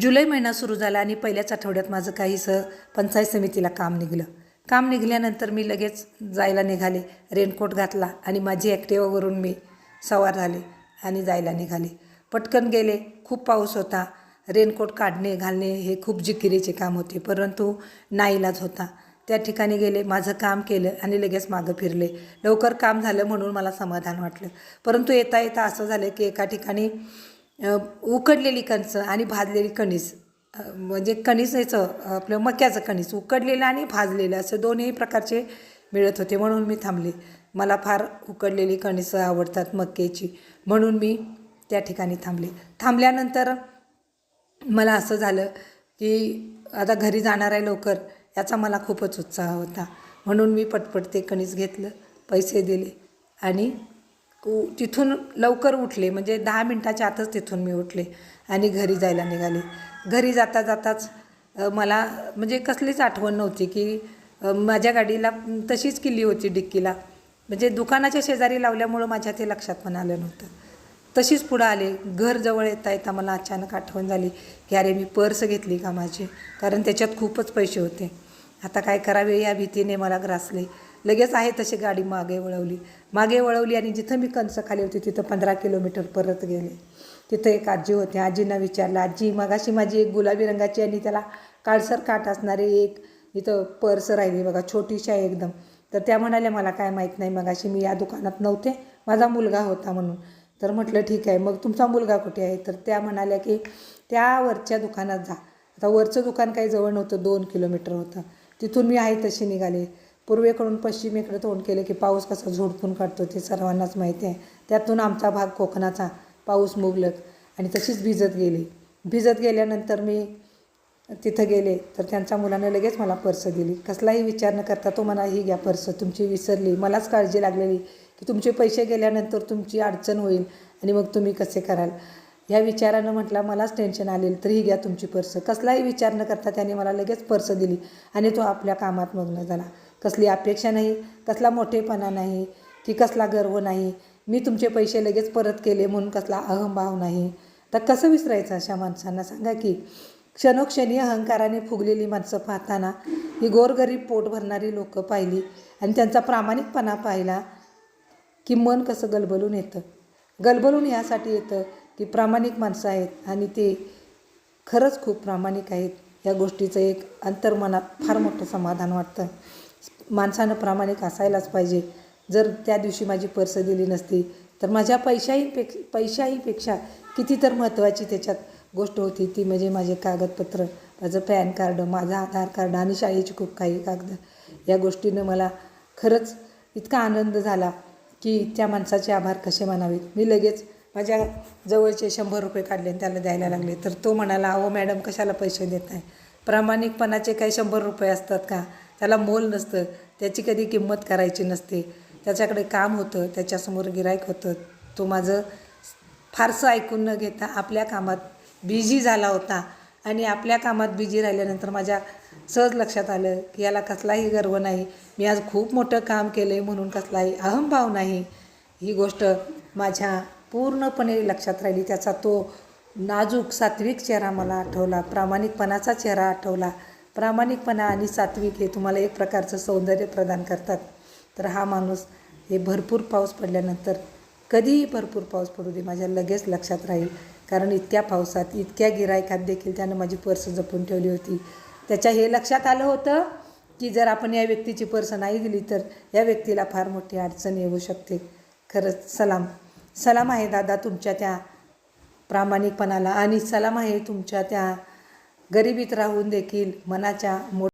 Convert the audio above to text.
जुलै महिना सुरू झाला आणि पहिल्याच आठवड्यात माझं काहीसं पंचायत समितीला काम निघलं. काम निघाल्यानंतर मी लगेच जायला निघाले. रेनकोट घातला आणि माझी ॲक्टिवावरून मी सवार झाले आणि जायला निघाले. पटकन गेले. खूप पाऊस होता. रेनकोट काढणे घालणे हे खूप जिकिरीचे काम होते परंतु नाईलाज होता. त्या ठिकाणी गेले. माझं काम केलं आणि लगेच मागं फिरले. लवकर काम झालं म्हणून मला समाधान वाटलं. परंतु येता येता असं झालं की एका ठिकाणी उकडलेली कणसं आणि भाजलेली कणीस. म्हणजे कणीस आपलं मक्याचं कणीस उकडलेलं आणि भाजलेलं असं दोन्ही प्रकारचे मिळत होते म्हणून मी थांबले. मला फार उकडलेली कणीसं आवडतात मक्याची म्हणून मी त्या ठिकाणी थांबले. थांबल्यानंतर मला असं झालं की आता घरी जाणार आहे लवकर याचा मला खूपच उत्साह होता. म्हणून मी पटपट ते कणीस घेतलं पैसे दिले आणि उ- तिथून लवकर उठले. म्हणजे दहा मिनटाच्या आतच तिथून मी उठले आणि घरी जायला निघाले. घरी जाता जाताच मला म्हणजे कसलीच आठवण नव्हती की माझ्या गाडीला तशीच किल्ली होती डिक्कीला. म्हणजे दुकानाच्या शेजारी लावल्यामुळं माझ्या ते लक्षात पण आलं नव्हतं. तशीच पुढं आले. घर जवळ येता येता मला अचानक आठवण झाली की अरे मी पर्स घेतली का माझी? कारण त्याच्यात खूपच पैसे होते. आता काय करावे या भीतीने मला ग्रासले. लगेच आहे तशी गाडी मागे वळवली. मागे वळवली आणि जिथं मी कंस खाली होती तिथं पंधरा किलोमीटर परत गेले. तिथं एक आजी होती. आजींना विचारलं आजी मगाशी माझी एक गुलाबी रंगाची आणि त्याला काळसर काट असणारी एक इथं पर्स राहिली बघा छोटीशी आहे एकदम. तर त्या म्हणाल्या मला काय माहीत नाही मगाशी मी या दुकानात नव्हते. माझा मुलगा होता म्हणून. तर म्हटलं ठीक आहे मग तुमचा मुलगा कुठे आहे? तर त्या म्हणाल्या की त्या वरच्या दुकानात जा. आता वरचं दुकान काही जवळ नव्हतं दोन किलोमीटर होतं. तिथून मी आहे तशी निघाले. पूर्वेकडून पश्चिमेकडे तोंड केले की पाऊस कसा झोडपून काढतो ते सर्वांनाच माहिती आहे. त्यातून आमचा भाग कोकणाचा. पाऊस मुबलक. आणि तशीच भिजत गेली. भिजत गेल्यानंतर मी तिथं गेले. तर त्यांच्या मुलानं लगेच मला पर्स दिली. कसलाही विचार न करता तो मला ही घ्या पर्स. तुमची विसरली. मलाच काळजी लागलेली की तुमचे पैसे गेल्यानंतर तुमची अडचण होईल आणि मग तुम्ही कसे कराल? ह्या विचारानं म्हटलं मलाच टेन्शन आलेलं. तर ही घ्या तुमची पर्स. कसलाही विचार न करता त्याने मला लगेच पर्स दिली आणि तो आपल्या कामात मग्न झाला. कसली अपेक्षा नाही कसला मोठेपणा नाही की कसला गर्व नाही. मी तुमचे पैसे लगेच परत केले म्हणून कसला अहंभाव नाही. तर कसं विसरायचं अशा माणसांना? सांगा की क्षणोक्षणी अहंकाराने फुगलेली माणसं पाहताना ही गोरगरीब पोट भरणारी लोकं पाहिली आणि त्यांचा प्रामाणिकपणा पाहिला की मन कसं गलबलून येतं. गलबलून यासाठी येतं की प्रामाणिक माणसं आहेत आणि ते खरंच खूप प्रामाणिक आहेत. या गोष्टीचं एक अंतर्मनात फार मोठं समाधान वाटतं. माणसानं प्रामाणिक असायलाच पाहिजे. जर त्या दिवशी माझी पर्स दिली नसती तर माझ्या पैशाहीपेक्षा पैशाहीपेक्षा किती तर महत्त्वाची त्याच्यात गोष्ट होती. ती म्हणजे माझे कागदपत्र माझं पॅन कार्ड माझं आधार कार्ड आणि शाळेची खूप काही कागद. या गोष्टीनं मला खरंच इतका आनंद झाला की त्या माणसाचे आभार कसे मानावेत. मी लगेच माझ्या जवळचे शंभर रुपये काढले आणि त्याला द्यायला लागले. तर तो म्हणाला अहो मॅडम कशाला पैसे देत आहे प्रामाणिकपणाचे काही शंभर रुपये असतात का? त्याला मोल नसतं. त्याची कधी किंमत करायची नसते. त्याच्याकडे काम होतं त्याच्यासमोर गिरायक होतं. तो माझं फारसं ऐकून न घेता आपल्या कामात बिझी झाला होता. आणि आपल्या कामात बिझी राहिल्यानंतर माझ्या सहज लक्षात आलं की याला कसलाही गर्व नाही. मी आज खूप मोठं काम केलं आहे म्हणून कसलाही अहंभाव नाही. ही गोष्ट माझ्या पूर्णपणे लक्षात राहिली. त्याचा तो नाजूक सात्विक चेहरा मला आठवला प्रामाणिकपणाचा चेहरा आठवला. प्रामाणिकपणा आणि सात्विक हे तुम्हाला एक प्रकारचं सौंदर्य प्रदान करतात. तर हा माणूस हे भरपूर पाऊस पडल्यानंतर कधीही भरपूर पाऊस पडू दे माझ्या लगेच लक्षात राहील. कारण इतक्या पावसात इतक्या गिरायकात देखील त्यानं माझी पर्स जपून ठेवली होती. त्याच्या हे लक्षात आलं होतं की जर आपण या व्यक्तीची पर्स नाही दिली तर या व्यक्तीला फार मोठी अडचण येऊ शकते. खरंच सलाम. सलाम आहे दादा तुमच्या त्या प्रामाणिकपणाला. आणि सलाम आहे तुमच्या त्या गरिबीत राहून देखील मनाच्या मो